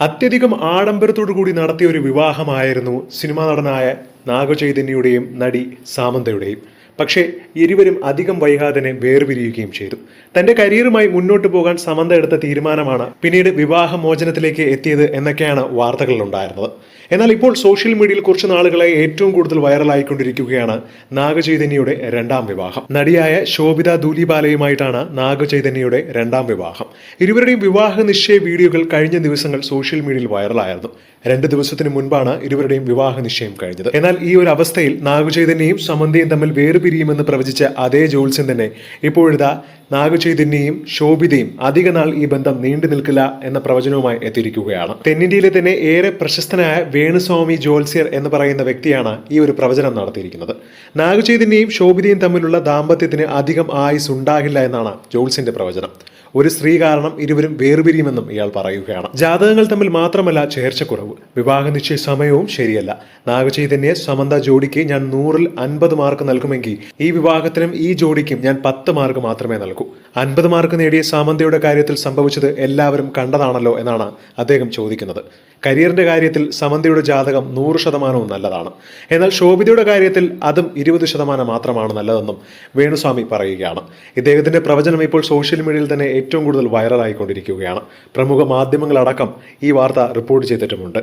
അത്യധികം ആഡംബരത്തോടു കൂടി നടത്തിയ ഒരു വിവാഹമായിരുന്നു സിനിമാ നടനായ നാഗചൈതന്യയുടെയും നടി സാമന്തയുടെയും. പക്ഷേ ഇരുവരും അധികം വൈകാതെ വേർപിരിയുകയും ചെയ്തു. തന്റെ കരിയറുമായി മുന്നോട്ട് പോകാൻ സമന്ത എടുത്ത തീരുമാനമാണ് പിന്നീട് വിവാഹമോചനത്തിലേക്ക് എത്തിയത് എന്നൊക്കെയാണ് വാർത്തകളിലുണ്ടായിരുന്നത്. എന്നാൽ ഇപ്പോൾ സോഷ്യൽ മീഡിയയിൽ കുറച്ച് നാളുകളായി ഏറ്റവും കൂടുതൽ വൈറലായിക്കൊണ്ടിരിക്കുകയാണ് നാഗചൈതന്യയുടെ രണ്ടാം വിവാഹം. നടിയായ ശോഭിത ദൂലിബാലയുമായിട്ടാണ് നാഗചൈതന്യയുടെ രണ്ടാം വിവാഹം. ഇരുവരുടെയും വിവാഹ നിശ്ചയ വീഡിയോകൾ കഴിഞ്ഞ ദിവസങ്ങൾ സോഷ്യൽ മീഡിയയിൽ വൈറലായിരുന്നു. രണ്ട് ദിവസത്തിന് മുൻപാണ് ഇരുവരുടെയും വിവാഹ നിശ്ചയം കഴിഞ്ഞത്. എന്നാൽ ഈ ഒരു അവസ്ഥയിൽ നാഗചൈതന്യയും സമന്തയും തമ്മിൽ വേർപിരിയുമെന്ന് പ്രവചിച്ച അതേ ജോത്സ്യൻ തന്നെ. ഇപ്പോഴിതാ നാഗചൈതന്യയും ശോഭിതയും അധിക നാൾ ഈ ബന്ധം നീണ്ടു നിൽക്കില്ല എന്ന പ്രവചനവുമായി എത്തിയിരിക്കുകയാണ്. തെന്നിന്ത്യയിലെ തന്നെ ഏറെ പ്രശസ്തനായ വേണുസ്വാമി ജോത്സ്യർ എന്ന് പറയുന്ന വ്യക്തിയാണ് ഈ ഒരു പ്രവചനം നടത്തിയിരിക്കുന്നത്. നാഗചൈതന്യയും ശോഭിതയും തമ്മിലുള്ള ദാമ്പത്യത്തിന് അധികം ആയുസ് ഉണ്ടാകില്ല എന്നാണ് ജോത്സ്യന്റെ പ്രവചനം. ഒരു സ്ത്രീ കാരണം ഇരുവരും വേർപിരിയുമെന്നും ഇയാൾ പറയുകയാണ്. ജാതകങ്ങൾ തമ്മിൽ മാത്രമല്ല ചേർച്ചക്കുറവ്. വിവാഹ നിശ്ചയ സമയവും ശരിയല്ല. നാഗചൈതന്യ സമന്ത ജോഡിക്ക് ഞാൻ നൂറിൽ അൻപത് മാർക്ക് നൽകുമെങ്കിൽ ഈ വിവാഹത്തിനും ഈ ജോഡിക്കും ഞാൻ പത്ത് മാർക്ക് മാത്രമേ നൽകൂ. അൻപത് മാർക്ക് നേടിയ സാമന്തയുടെ കാര്യത്തിൽ സംഭവിച്ചത് എല്ലാവരും കണ്ടതാണല്ലോ എന്നാണ് അദ്ദേഹം ചോദിക്കുന്നത്. കരിയറിന്റെ കാര്യത്തിൽ സമന്തയുടെ ജാതകം നൂറ് ശതമാനവും നല്ലതാണ്. എന്നാൽ ശോഭിതയുടെ കാര്യത്തിൽ അതും ഇരുപത് ശതമാനം മാത്രമാണ് നല്ലതെന്നും വേണുസ്വാമി പറയുകയാണ്. ഇദ്ദേഹത്തിന്റെ പ്രവചനം ഇപ്പോൾ സോഷ്യൽ മീഡിയയിൽ തന്നെ ഏറ്റവും കൂടുതൽ വൈറലായിക്കൊണ്ടിരിക്കുകയാണ് പ്രമുഖ മാധ്യമങ്ങളടക്കം ഈ വാർത്ത റിപ്പോർട്ട് ചെയ്തിട്ടുമുണ്ട്.